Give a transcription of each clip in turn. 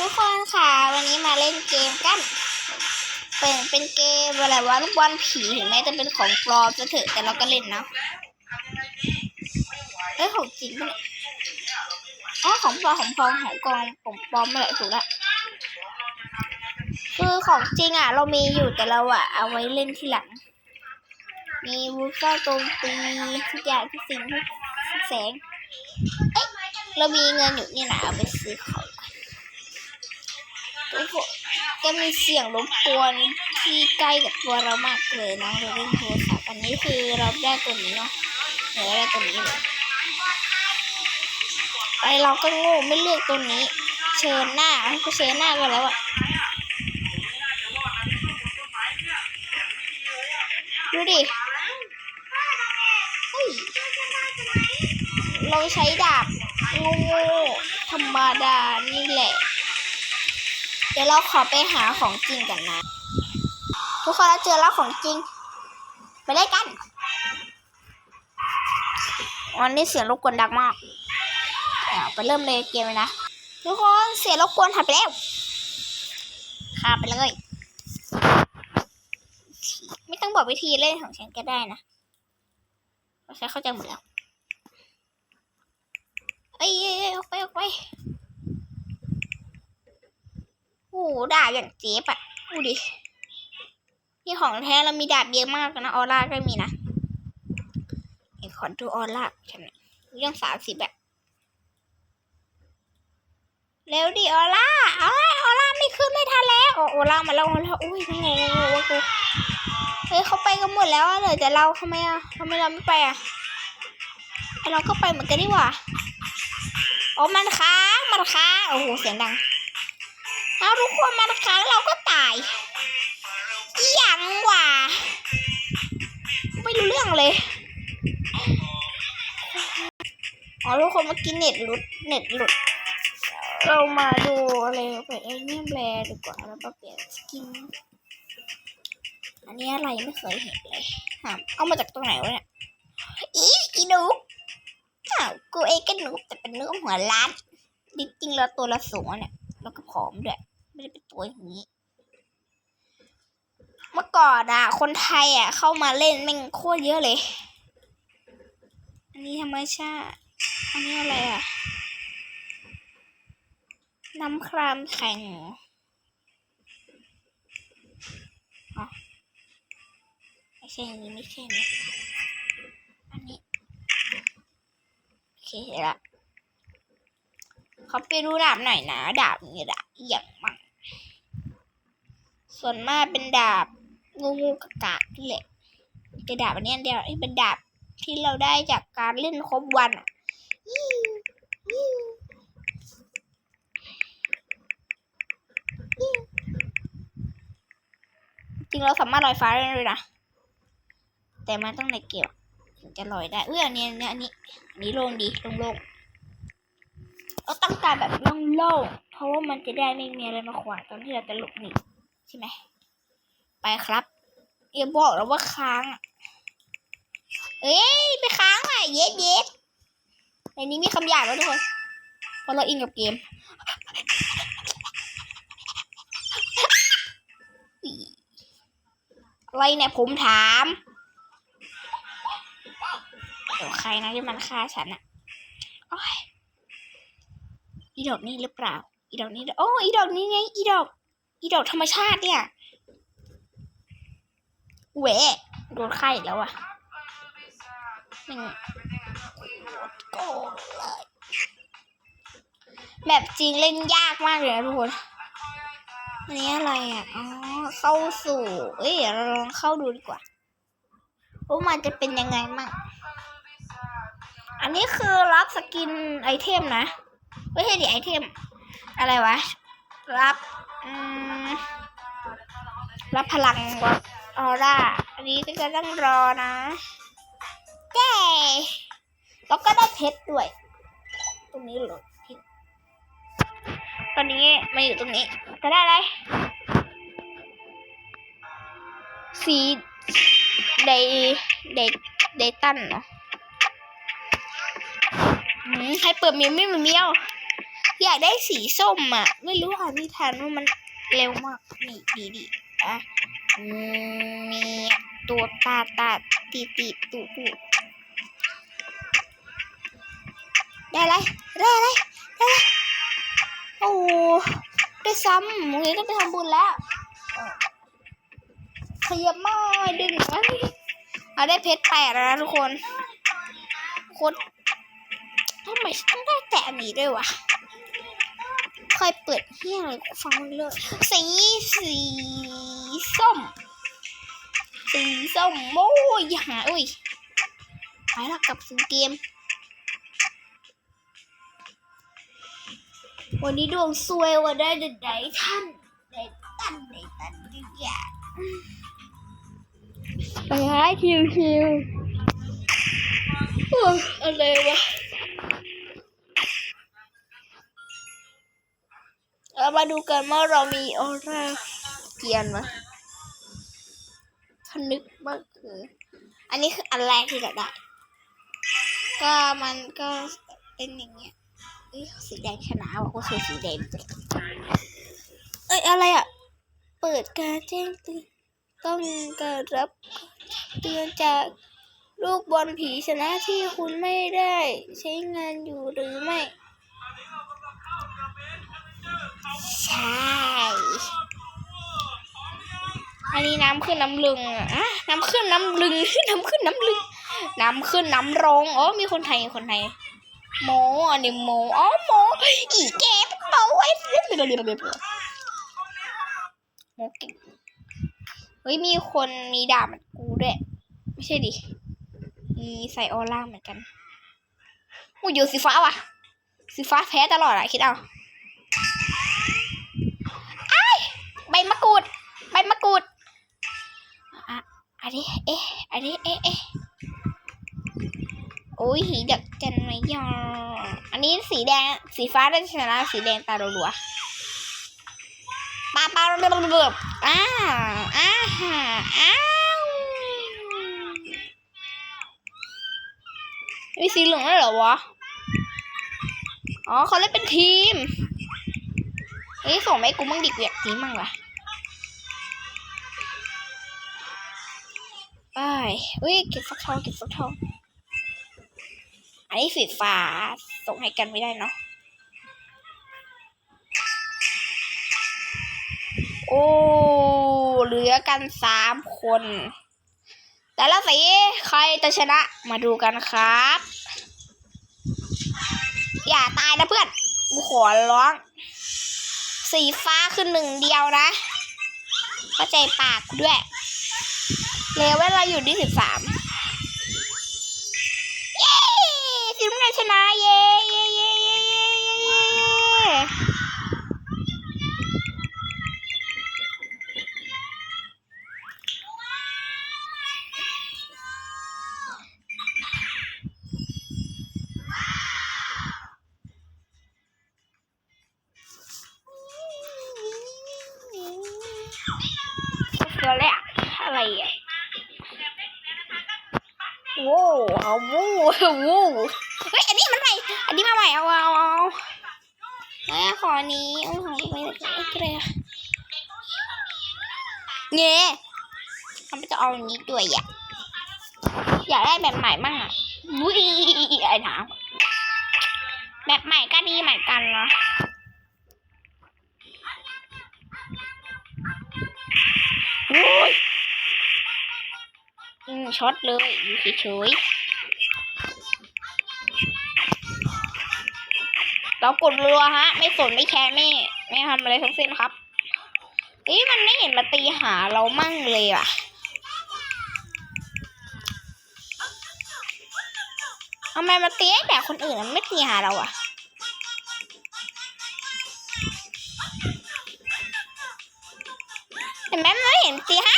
ทุกคนค่ะ วันนี้มาเล่นเกมกัน เป็นเป็นเกมอะไรวะลูกบอลผีถึงแม้จะเป็นของปลอมจะเถอะแต่เราก็เล่นนะเอ้ยของจริงปะเนี่ยอ๋อของปลอมของปลอมของกองของปลอมไม่แหละถูกละคือของจริงอะ เรามีอยู่แต่เราอะ เอาไว้เล่นทีหลัง มีวูฟเฟอร์โจมตีทุกอย่างทุกสิ่งทุกแสง เอ๊ะเรามีเงินอยู่นี่นะเอาไปซื้อของ ก็มีเสียงรบกวนที่ใกล้กับตัวเรามากเลยนะเราเล่นโทรศัพท์อันนี้คือเราได้ตัวนี้เนาะเดี๋ยวได้ตัวนี้เลยไอเราก็โง่ไม่เลือกตัวนี้ เชิญหน้าให้เขาเชิญหน้ากันแล้วอะดูดิเราใช้ดาบง่ๆธรรมดานี่แหละ ดี๋ยวเราขอไปหาของจริงกันนะ ทุกคนเราเจอแล้วของจริง ไปเล่นกันวันนี้เสียงรบกวนดังมากไปเริ่มเลยเกมเลยนะ ทุกคนเสียงรบกวนหายไปแล้วข้าไปเลย ไม่ต้องบอกวิธีเล่นของฉันก็ได้นะเพราะฉันเข้าใจหมดแล้วเอ้ยออกไปออกไป โอ้โหดาอย่างเจ๊บอะดูดินี่ของแท้เรามีดาบเยอะมากนะออร่าก็มีนะเอ็ขอดูออร่าฉันหน่อยยังสามสิบแบบเร็วดิออร่าออร่าออร่าไม่ขึ้นไม่ทันแล้วออร่ามาแล้วมาแล้วอุ้ยงงงงว่ากูเฮ้ยเขาไปกันหมดแล้วเหลยแต่เราทำไมอะทำไมเราไม่ไปอะไอเราก็ไปเหมือนกันดีกว่าโอ้มันค้างมันค้างโอ้โหเสียงดัง ถ้าทุกคนมาครั้งเราก็ตายอย่างว่ะไม่รู้เรื่องเลยอ๋อทุกคนเมื่อกี้เน็ตหลุด เน็ตหลุด เรามาดูอะไรไปไอ้เนี่ยแบรดีกว่าแล้วก็เปลี่ยนสกิน อันนี้อะไรไม่เคยเห็นเลยหาเอามาจากตรงไหนวะเนี่ย อีอีนุกอ้าวกูเองก็นุกแต่เป็นนุกหัวล้านจริงๆแล้วตัวละสูงเนี่ย แล้วก็ผอมด้วย ไม่ได้เป็นตัวอย่างนี้ เมื่อก่อนอะคนไทยอะเข้ามาเล่นแม่งโคตรเยอะเลย อันนี้ธรรมชาติ อันนี้อะไรอะน้ำครามแข็งอ๋อไม่ใช่อันนี้ไม่ใช่อันนี้อันนี้ โอเคเห็นละเขาไปดูดาบหน่อยนะ ดาบนี่ดาบอี่าก ส่วนมากเป็นดาบงูงูกะกะนี่แหละแต่ดาบอันนี้เดียวไอ้เป็นดาบที่เราได้จากการเล่นครบวันอะจริงเราสามารถลอยฟ้าได้เลยนะ แต่มันต้องในเกมถึงจะลอยได้ เอ้ยอันนี้อันนี้อันนี้อันนี้โล่งดีโล่งๆเราต้องการแบบโล่งๆเพราะว่ามันจะได้ไม่มีอะไรมาขวางตอนที่เราจะหลบหนี ใช่ไหม ไปครับอย่าบอกเราว่าค้างเอ้ยไปค้างอะเย็ดเย็ดในนี้มีคำหยาบแล้วทุกคนพราะเราอินกับเกมอะไรเนี่ยผมถามเดี๋ยวใครนะที่มันฆ่าฉันอะอีดอกนี่หรือเปล่า อีดอกนี่ โอ้ อีดอกนี่ไง อีดอก อีดอกธรรมชาติเนี่ยเวะโดนไข่แล้วอะหนึ่งโกเลยแบบจริงเล่นยากมากเลยนะทุกคนอันนี้อะไรอะ อ๋อ เข้าสู่ เอ้ย เราลองเข้าดูดีกว่าว่ามันจะเป็นยังไงมั่งอันนี้คือรับสกินไอเทมนะ ไม่ใช่ดิไอเทม อะไรวะ รับ รับพลังวออร่า อันนี้ก็จะต้องรอนะเย้แล้วก็ได้เพชรด้วย ตรงนี้หรอเพชรตอนนี้มาอยู่ตรงนี้ จะได้อะไร สีเดเดเดตันเนาะอืมใครเปิดมิวไม่มีเมียว อยากได้สีส้มอะ ไม่รู้อ่านนิทานว่ามันเร็วมาก นี่ดีดีอะมีตัวตาตาตีตีตูตูได้ไรได้ไรได้ไรโอ้ได้ซ้ำโอเคต้องไปทำบุญแล้วขยับมาดึงไว้เอาได้เพชรแปดแล้วนะทุกคนคนทำไมต้องได้แต่อันนี้ด้วยวะ เคยเปิดเฮียอะไรกูฟังเลยสีสีส้ม สีส้มโอ้ยหาอุ้ยหายแล้วกับสู่เกม วันนี้ดวงซวยว่าได้เด็ดไหนท่านได้ตันได้ตันดีอย่าไปหาคิวคิวโอ้อะไรวะ เรามาดูกันว่าเรามีออร่าเกียนไหมพนึกมากคือ อันนี้คืออันแรกที่เราได้ ก็มันก็เป็นอย่างเงี้ยเอ้ยสีแดงชนะว่ะก็คือสีแดงเอ้ยอะไรอะ เปิดการแจ้งเตือนต้องการรับเตือนจากลูกบอลผีชนะที่คุณไม่ได้ ใช้งานอยู่หรือไม่ ใช่ อันนี้น้ำขึ้นน้ำลึงอะอะน้ำขึ้นน้ำลึง น้ำขึ้นน้ำลึง น้ำขึ้นน้ำรงอ๋อมีคนไทยคนไทยโมอันนี้โมอ๋อโมอีแกปโมไอ้โมเก่งเฮ้ยมีคนมีดาบเหมือนกูด้วย ไม่ใช่ดิ มีใส่ออร่าเหมือนกันอู้อยู่สีฟ้าว่ะสีฟ้าแพ้ตลอดอะคิดเอา ใบมะกรูด ใบมะกรูดอะอันนี้เอ๊ะอันนี้เอ๊ะเอ๊ะโอ้ยหีดักจันไม่ยอมอันนี้สีแดง สีฟ้าได้ชนะ สีแดงตาลัวๆปาปาเบบเบบอ้าอ้าวอ้าวมีสีเหลืองด้วยเหรอวะ อ๋อเขาเล่นเป็นทีมเฮ้ยส่งไหมกูมั่งดิกูอยากทีมั่งว่ะ ไปอุ้ยเก็บฟักทองเก็บฟักทอง อันนี้สีฟ้าส่งให้กันไม่ได้เนาะ โอ้ เหลือกันสามคน แต่ละสีใครจะชนะ มาดูกันครับ อย่าตายนะเพื่อน กูขอร้อง สีฟ้าคือหนึ่งเดียวนะ เข้าใจปากด้วย เลเวลเราอยู่ที่สิบสามเย้ทีมงานชนะเย้เย้เย้ ว้วโว้วเฮ้ยอันนี้มันใหม่ อันนี้มาใหม่เอาเอาเอาเอาเอาขออันนี้เอาของนี้ไม่ได้ก็ได้อะเงี้ยทำจะเอาอันนี้ด้วยอะอยากได้แบบใหม่มั่งอะวุ้ยไอ้หนาวแบบใหม่ก็ดีเหมือนกันเนาะโอ้ยอืมช็อตเลยอยู่เฉยๆ เรากดรัวฮะ ไม่สนไม่แคร์ไม่ไม่ทำอะไรทั้งสิ้นครับเอ้ยมันไม่เห็นมาตีหาเรามั่งเลยอะทำไมมาตีแต่คนอื่นมันไม่ตีหาเราอะเห็นไหมไม่เห็นตีห้า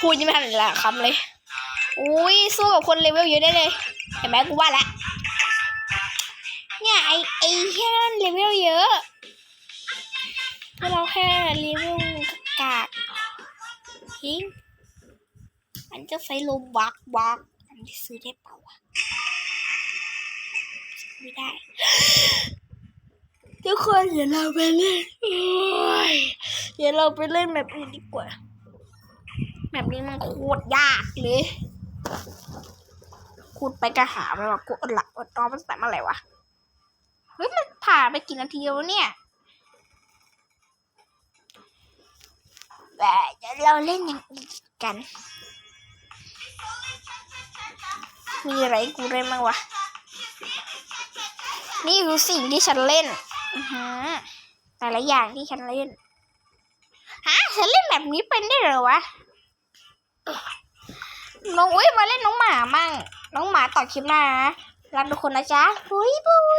พูดยังไม่ทันละคำเลย อุ้ยสู้กับคนเลเวลเยอะได้เลย เห็นไหมกูว่าแล้ว ไอไอแค่นั้นเลเวลเยอะพวกเราแค่เลเวลกากทิ้งมันจะใช้โลบักบักอันนี้ซื้อได้เปล่าวะไม่ได้ทุกคนเดี๋ยวเราไปเล่นอยเดี๋ยวเราไปเล่นแบบนี้ดีกว่า แบบนี้มันโคตรยากเลยคูดไปกระหาไปว่ากูอดหลับอดนอนมันแต่เมื่อไหร่วะ เฮ้ยมันผ่านไปกี่นาทีแล้วเนี่ยแต่เราเล่นอย่างอื่นกัน มีอะไรกูเล่นบ้างวะ นี่คือสิ่งที่ฉันเล่นอือหือแต่ละอย่างที่ฉันเล่น ฮะ ฉันเล่นแบบนี้เป็นได้เหรอวะ น้องอุ้ยมาเล่นน้องหมามั่ง น้องหมาต่อคลิปหน้ารักทุกคนนะจ๊ะบุยบุย